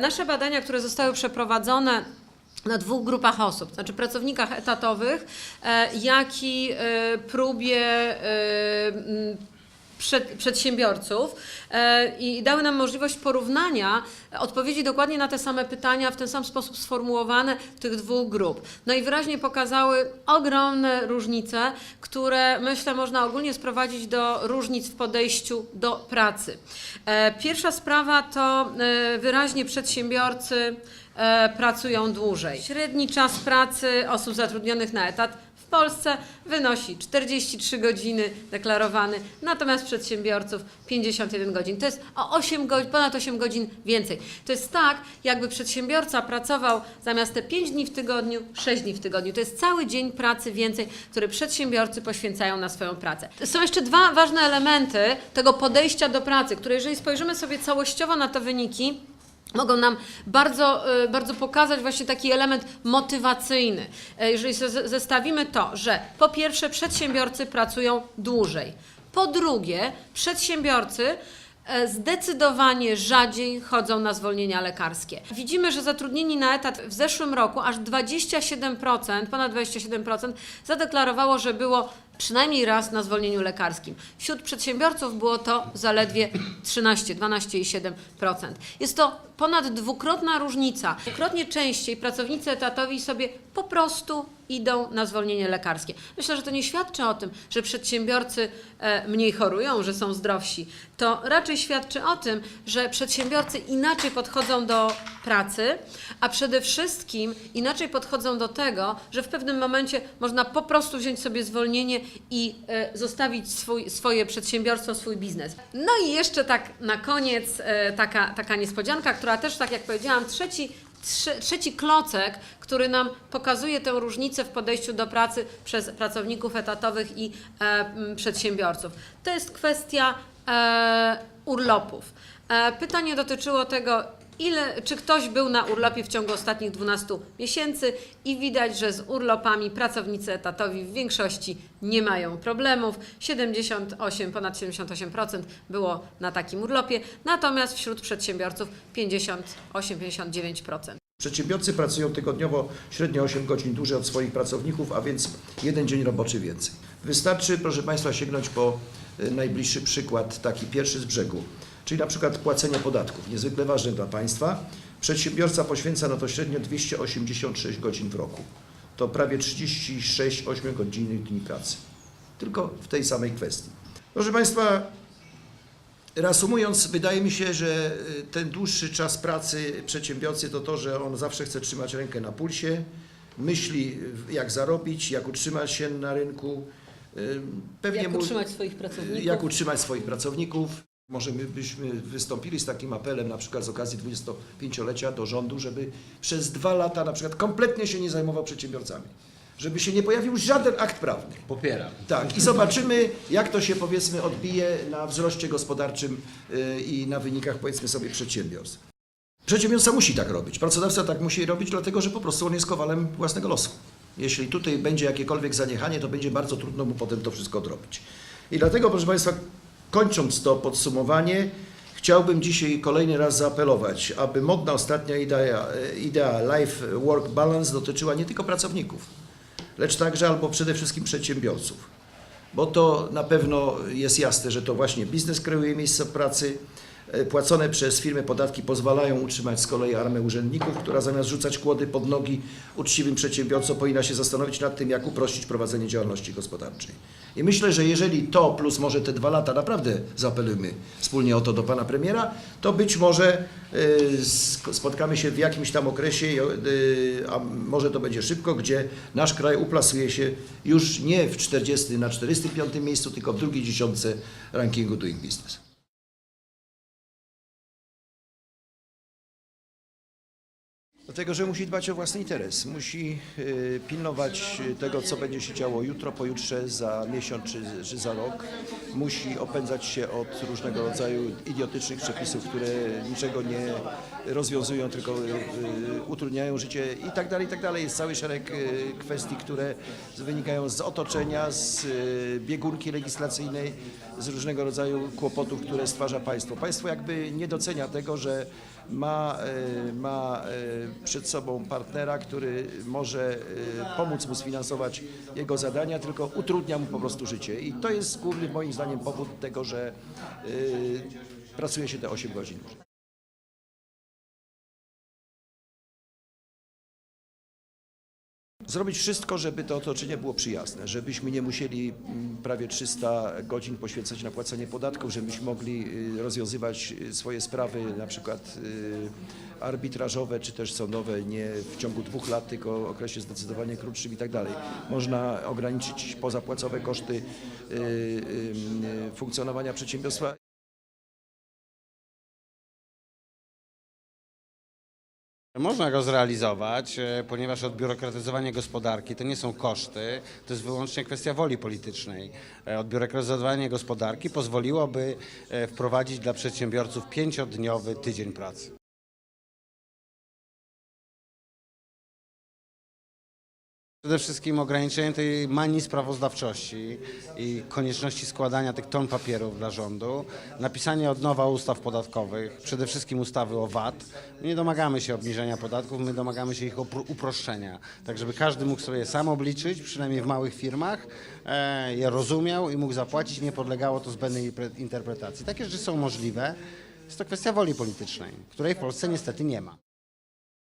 Nasze badania, które zostały przeprowadzone na dwóch grupach osób, znaczy pracownikach etatowych, e, jak i e, próbie e, przed, przedsiębiorców e, i dały nam możliwość porównania odpowiedzi dokładnie na te same pytania w ten sam sposób sformułowane tych dwóch grup. No i wyraźnie pokazały ogromne różnice, które myślę można ogólnie sprowadzić do różnic w podejściu do pracy. E, Pierwsza sprawa to e, wyraźnie przedsiębiorcy pracują dłużej. Średni czas pracy osób zatrudnionych na etat Polsce wynosi 43 godziny deklarowany, natomiast przedsiębiorców 51 godzin. To jest o 8 godzin, ponad 8 godzin więcej. To jest tak, jakby przedsiębiorca pracował zamiast te 5 dni w tygodniu, 6 dni w tygodniu. To jest cały dzień pracy więcej, który przedsiębiorcy poświęcają na swoją pracę. Są jeszcze dwa ważne elementy tego podejścia do pracy, które jeżeli spojrzymy sobie całościowo na te wyniki, mogą nam bardzo, y, bardzo pokazać właśnie taki element motywacyjny. E, Jeżeli zestawimy to, że po pierwsze przedsiębiorcy pracują dłużej, po drugie przedsiębiorcy e, zdecydowanie rzadziej chodzą na zwolnienia lekarskie. Widzimy, że zatrudnieni na etat w zeszłym roku aż 27%, ponad 27% zadeklarowało, że było przynajmniej raz na zwolnieniu lekarskim. Wśród przedsiębiorców było to zaledwie 13, 12,7%. Jest to ponad dwukrotna różnica. Dwukrotnie częściej pracownicy etatowi sobie po prostu idą na zwolnienie lekarskie. Myślę, że to nie świadczy o tym, że przedsiębiorcy e, mniej chorują, że są zdrowsi. To raczej świadczy o tym, że przedsiębiorcy inaczej podchodzą do pracy, a przede wszystkim inaczej podchodzą do tego, że w pewnym momencie można po prostu wziąć sobie zwolnienie i e, zostawić swój, swoje przedsiębiorstwo, swój biznes. No i jeszcze tak na koniec e, taka, taka niespodzianka, która też, tak jak powiedziałam, trzeci Trze- Trzeci klocek, który nam pokazuje tę różnicę w podejściu do pracy przez pracowników etatowych i e, przedsiębiorców. To jest kwestia e, urlopów. E, pytanie dotyczyło tego, ile, czy ktoś był na urlopie w ciągu ostatnich 12 miesięcy i widać, że z urlopami pracownicy etatowi w większości nie mają problemów. 78, ponad 78% było na takim urlopie, natomiast wśród przedsiębiorców 58-59%. Przedsiębiorcy pracują tygodniowo średnio 8 godzin dłużej od swoich pracowników, a więc jeden dzień roboczy więcej. Wystarczy, proszę Państwa, sięgnąć po y, najbliższy przykład, taki pierwszy z brzegu, czyli na przykład płacenie podatków, niezwykle ważne dla Państwa. Przedsiębiorca poświęca na to średnio 286 godzin w roku. To prawie 36 8-godzinnych dni pracy. Tylko w tej samej kwestii. Proszę Państwa, Reasumując, wydaje mi się, że y, ten dłuższy czas pracy przedsiębiorcy to to, że on zawsze chce trzymać rękę na pulsie, myśli jak zarobić, jak utrzymać się na rynku. Pewnie Jak utrzymać swoich pracowników? jak utrzymać swoich pracowników. Może my byśmy wystąpili z takim apelem na przykład z okazji 25-lecia do rządu, żeby przez dwa lata na przykład kompletnie się nie zajmował przedsiębiorcami. Żeby się nie pojawił żaden akt prawny. Popieram. Tak, i zobaczymy, jak to się powiedzmy odbije na wzroście gospodarczym y, i na wynikach powiedzmy sobie przedsiębiorstw. Przedsiębiorca musi tak robić, pracodawca tak musi robić, dlatego że po prostu on jest kowalem własnego losu. Jeśli tutaj będzie jakiekolwiek zaniechanie, to będzie bardzo trudno mu potem to wszystko odrobić. I dlatego, proszę Państwa, kończąc to podsumowanie, chciałbym dzisiaj kolejny raz zaapelować, aby modna ostatnia idea, idea life-work balance dotyczyła nie tylko pracowników, lecz także albo przede wszystkim przedsiębiorców bo to na pewno jest jasne, że to właśnie biznes kreuje miejsca pracy. E, Płacone przez firmy podatki pozwalają utrzymać z kolei armię urzędników, która zamiast rzucać kłody pod nogi uczciwym przedsiębiorcom powinna się zastanowić nad tym, jak uprościć prowadzenie działalności gospodarczej. I myślę, że jeżeli to plus może te dwa lata naprawdę zaapelujmy wspólnie o to do pana premiera, to być może e, spotkamy się w jakimś tam okresie, e, a może to będzie szybko, gdzie nasz kraj uplasuje się już nie w 40 na 45 miejscu, tylko w drugiej dziesiątce rankingu Doing Business. Dlatego, że musi dbać o własny interes, musi y, pilnować y, tego, co będzie się działo jutro, pojutrze, za miesiąc czy, czy za rok. Musi opędzać się od różnego rodzaju idiotycznych przepisów, które niczego nie rozwiązują, tylko y, utrudniają życie i tak dalej, i tak dalej. Jest cały szereg kwestii, które wynikają z otoczenia, z biegunki legislacyjnej, z różnego rodzaju kłopotów, które stwarza państwo. Państwo jakby nie docenia tego, że ma, e, ma e, przed sobą partnera, który może e, pomóc mu sfinansować jego zadania, tylko utrudnia mu po prostu życie. I to jest główny moim zdaniem powód tego, że pracuje się te 8 godzin. Zrobić wszystko, żeby to otoczenie było przyjazne, żebyśmy nie musieli mm, prawie 300 godzin poświęcać na płacenie podatków, żebyśmy mogli y, rozwiązywać y, swoje sprawy, na przykład y, arbitrażowe czy też sądowe nie w ciągu dwóch lat, tylko w okresie zdecydowanie krótszym i tak dalej. Można ograniczyć pozapłacowe koszty funkcjonowania przedsiębiorstwa. Można go zrealizować, e, ponieważ odbiurokratyzowanie gospodarki to nie są koszty, to jest wyłącznie kwestia woli politycznej. E, Odbiurokratyzowanie gospodarki pozwoliłoby e, wprowadzić dla przedsiębiorców pięciodniowy tydzień pracy. Przede wszystkim ograniczenie tej manii sprawozdawczości i konieczności składania tych ton papierów dla rządu, napisanie od nowa ustaw podatkowych, przede wszystkim ustawy o VAT. My nie domagamy się obniżenia podatków, my domagamy się ich uproszczenia, tak żeby każdy mógł sobie sam obliczyć, przynajmniej w małych firmach, e, je rozumiał i mógł zapłacić, nie podlegało to zbędnej pre- interpretacji. Takie rzeczy są możliwe, jest to kwestia woli politycznej, której w Polsce niestety nie ma.